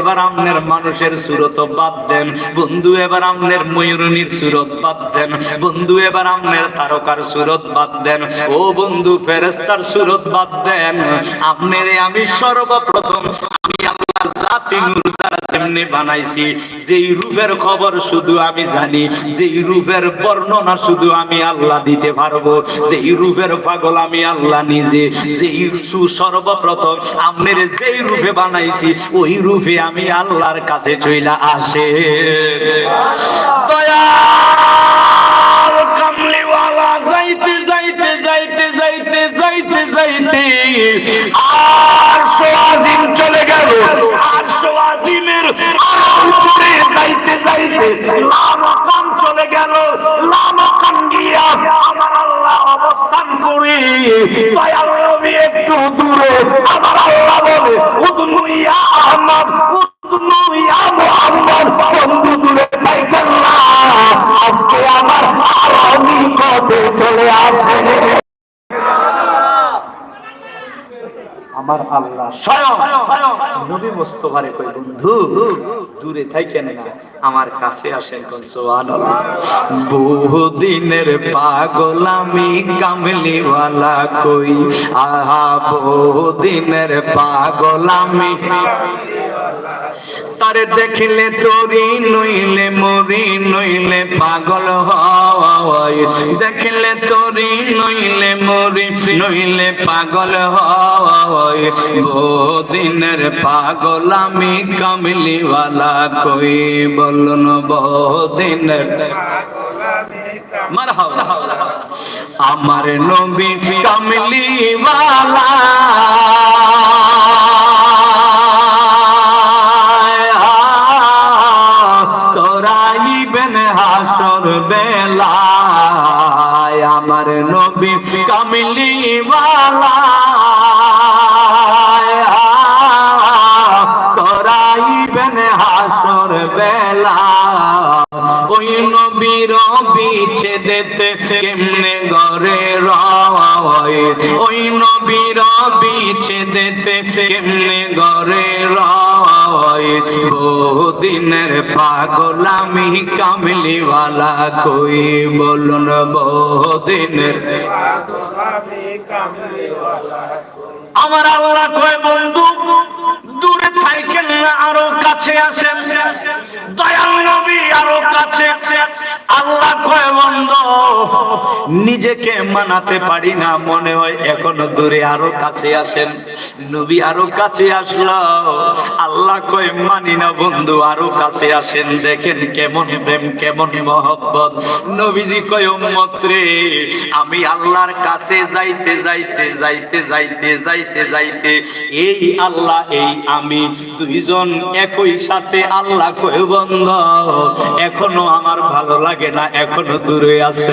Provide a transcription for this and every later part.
এবার আমনের মানুষের সুরত বাদ দেন। বন্ধু, এবার আমনের ময়ূরণীর সুরত বাদ দেন। বন্ধু, এবার আমনের তারকার সুরত বাদ দেন। ও বন্ধু ফেরেস্তার সুরত বাদ দেন। আপনারে আমি সর্বপ্রথম, আমি আল্লাহর দ্বারা যেমনি বানাইছি, যেই রূপের খবর শুধু আমি জানি, যেই রূপের বর্ণনা শুধু আমি আল্লাহ দিতে পারব, যেই রূপের পাগল আমি আল্লাহ নিজে, যেই সর্বপ্রথম আপনার যেই রূপে বানাইছি, ওই রূপে আমি আল্লাহর কাছে চইলা আসে। দয়াল কামলিওয়ালা, যাইতে যাইতে যাইতে যাইতে যাইতে যাইতে, আর সোয়াজিম চলে গেল। মুহাম্মদ আজকে আমার আরও কবে চলে আসে। আমার আল্লাহ নবী মোস্তফারে কই, বন্ধু, দূরে থাকেন না, আমার কাছে আসেন কোন সুবহানাল্লাহ বহুদিনের পাগল আমি, কামলিওয়ালা কই। আহা, বহুদিনের পাগল আমি। তারে দেখিলে তোরি নইলে মরি নইলে পাগল হয়। দেখিলে তোরি নইলে মরি নইলে পাগল হয়। বহুদিনের পাগল আমি কামলিওয়ালা কই বলুন বহুদিনের আমার নবী কামলিওয়ালা। ওই নবীর বিচ্ছেদেতে কেমনে গরে রয়? ওই নবীর বিচ্ছেদেতে কেমনে রয়? বহুদিনের পাগল আমি কামলিওয়ালা কই? বলুন বহুদিনের আমার আল্লাহ কয় বন্ধু দূরে থাকেন আরও কাছে আসেন। কয় বন্ধু নিজেকে মানাতে পারি না। মনে হয় এখনও দূরে আরও কাছে আসেন। নবী আরও কাছে আসলো। আল্লাহ কয়, মানি না বন্ধু, আরও কাছে আসেন। দেখেন কেমন প্রেম, কেমন মহব্বত। নবীজি কয়, উম্মত আমি আল্লাহর কাছে যাইতে যাইতে যাইতে যাইতে যাইতে যাইতে, এই আল্লাহ, এই আমি। দুইজন একই সাথে আল্লাহ কয়, বন্ধ, এখনও আমার ভালো লাগে না, এখনও দূরে আছে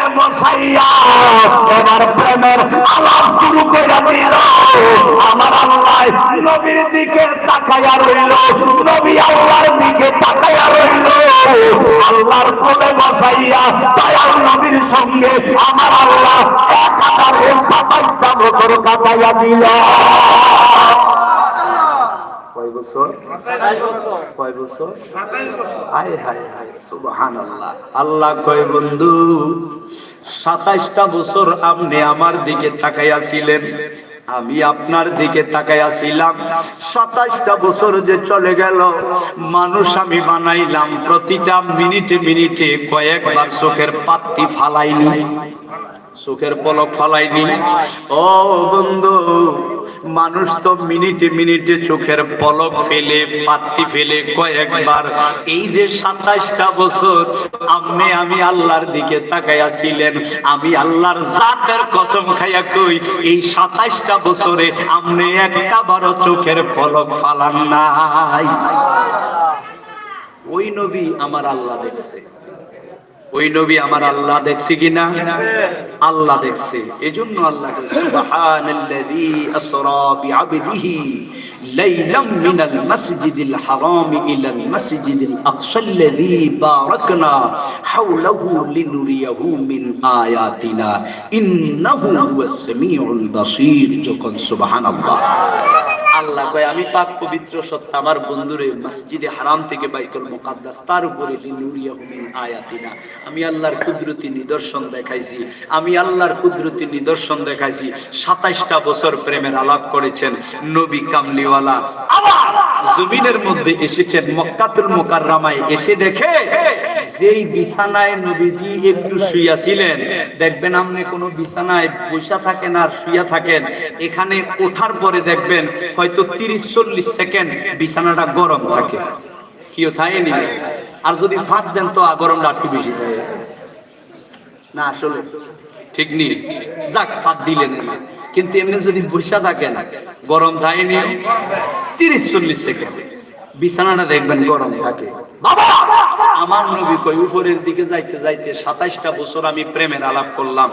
বসাইয়া এবার প্রেমের আলাপ শুরু করে দিল। আমার আল্লাহ নবীর দিকে তাকাইয়া রইল, নবী আল্লাহর দিকে তাকাইয়া রইল। আল্লাহর কোলে বসাইয়া দয়াল নবীর সঙ্গে আমার আল্লাহ একাধারে সাতাইশটা বছর কাটাইয়া দিল। বছর? কয় বছর? হায় হায় হায় সুবহান আল্লাহ আল্লাহ কয় বন্ধু সাতাইশটা বছর আপনি আমার দিকে তাকাইয়াছিলেন আমি আপনার দিকে তাকাইয়াছিলাম সাতাইশটা বছর যে চলে গেল মানুষ আমি বানাইলাম। প্রতিটা মিনিটে মিনিটে কয়েকবার চোখের পাত্তি ফালাইনি। চোখের পলক ফালাইনি ও বন্ধু, মানুষ তো মিনিটে মিনিটে চোখের পলক ফেলে পাত্তি ফেলে কয়েকবার। এই যে সাতাইশটা বছর আপনি, আমি আল্লাহর দিকে তাকাইয়াছিলেন আমি আল্লাহর জাতের কসম খাইয়া কই, এই সাতাইশটা বছরে আপনি একটা বারো চোখের পলক ফালান নাই। ওই নবী আমার আল্লাহ দেখছে। ওই নবী আমার আল্লাহ দেখছে কিনা? আল্লাহ দেখছে। এজন্য আল্লাহ বলছে, সুবহানাল্লাযী আসরা বিআবদিহি লাইলাম মিনাল মাসজিদিল হারাম ইলাল মাসজিদিল আকসাল্লাযী বারাকনা হাওলাহু লিনুরিয়াহু মিন আয়াতিনা। ইন্নাহু হুয়াস সামিউল বাসীর যখন সুবহানাল্লাহ আল্লাহ কয়, আমি পাক পবিত্র সত্য আমার বন্ধুরে মসজিদে হারাম থেকে বাইতুল মুকাদ্দাস, তার উপরে আয়াতিনা। আমি আল্লাহর কুদরতি নিদর্শন দেখাইছি, আমি আল্লাহর কুদরতি নিদর্শন দেখাইছি। সাতাইশটা বছর প্রেমের আলাপ করেছেন নবী কামলিওয়ালা। আবার জমিনের মধ্যে এসেছেন মক্কাতুল মুকাররামায়, এসে দেখে যেই বিছানায় নবীজি একটু শুইয়া ছিলেন দেখবেন আপনি কোনো বিছানায় বসা থাকেন আর শুইয়া থাকেন। এখানে ওঠার পরে দেখবেন হয়তো তিরিশ চল্লিশ সেকেন্ড বিছানাটা গরম থাকে। কেউ থাকে নি আর যদি ভাত দেন তো গরমটা একটু বেশি থাকে। না, আসলে ঠিক নি যাক, ভাত দিলেন। কিন্তু এমনি যদি বসা থাকেন, গরম থাকেনি তিরিশ চল্লিশ সেকেন্ড। বিছানাটা দেখবেন গরম থাকে। বাবা! আমার নবী কই উপরের দিকে যাইতে যাইতে সাতাইশটা বছর আমি প্রেমের আলাপ করলাম।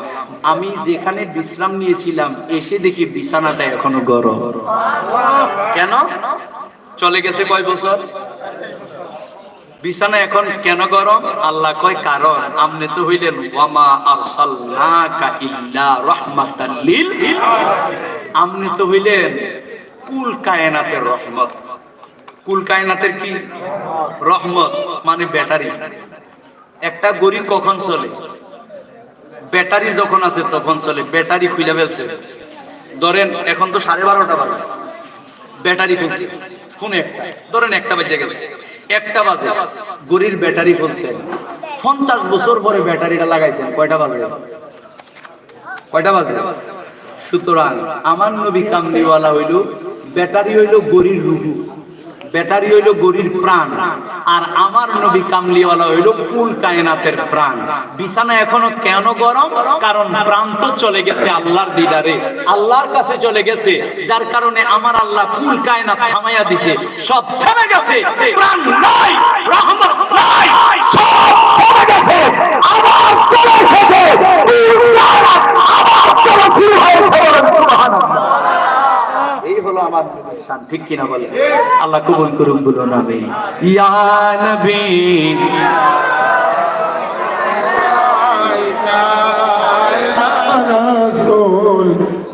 আমি যেখানে বিশ্রাম নিয়েছিলাম, এসে দেখি বিছানাটা এখনও গরম। কেন? চলে গেছে কয় বছর? বিছানা এখন কেন গরম? আল্লাহ কয়, কারণ আপনি তো হইলেন, ওয়ামা আরসালনাকা ইল্লা রাহমাতাল লিল আপনি তো হইলেন, কুল কায়নাতের রহমত। কুল কায়নাতের কি? রহমত মানে ব্যাটারি। একটা গড়ি কখন চলে? ব্যাটারি যখন আছে তখন চলে। ব্যাটারি খুলে ফেলছে। ধরেন, এখন তো সাড়ে বারোটা বাজে। ব্যাটারি খুলছে। কোন একটা। ধরেন একটা বাজে গেছে। একটা বাজে। গড়ির ব্যাটারি খুলছে। পঞ্চাশ বছর পরে ব্যাটারিটা লাগাইছেন। কয়টা বাজে? কয়টা বাজে? সুতরাং, আমার নবী কামলিওয়ালা হইল, ব্যাটারি হইল গরির রুহু। ব্যাটারি হইল গরির প্রাণ, আর আমার নবী কামলিওয়ালা হইল কুল কায়নাতের প্রাণ। বিছানা এখনও কেন গরম? কারণ প্রাণ তো চলে গেছে আল্লাহর দিদারে। আল্লাহর কাছে চলে গেছে, যার কারণে আমার আল্লাহ কুল কায়নাত থামাইয়া দিছে। সব থেমে গেছে, প্রাণ নাই, রহমত নাই, সব থেমে গেছে। কুল আবার চলে শুরু হয়েছে বলেন সুবহানাল্লাহ এই হলো আমার শান ঠিক কিনা বলে আল্লাহ কবুল করুন বলো নবী। ইয়া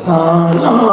সালাম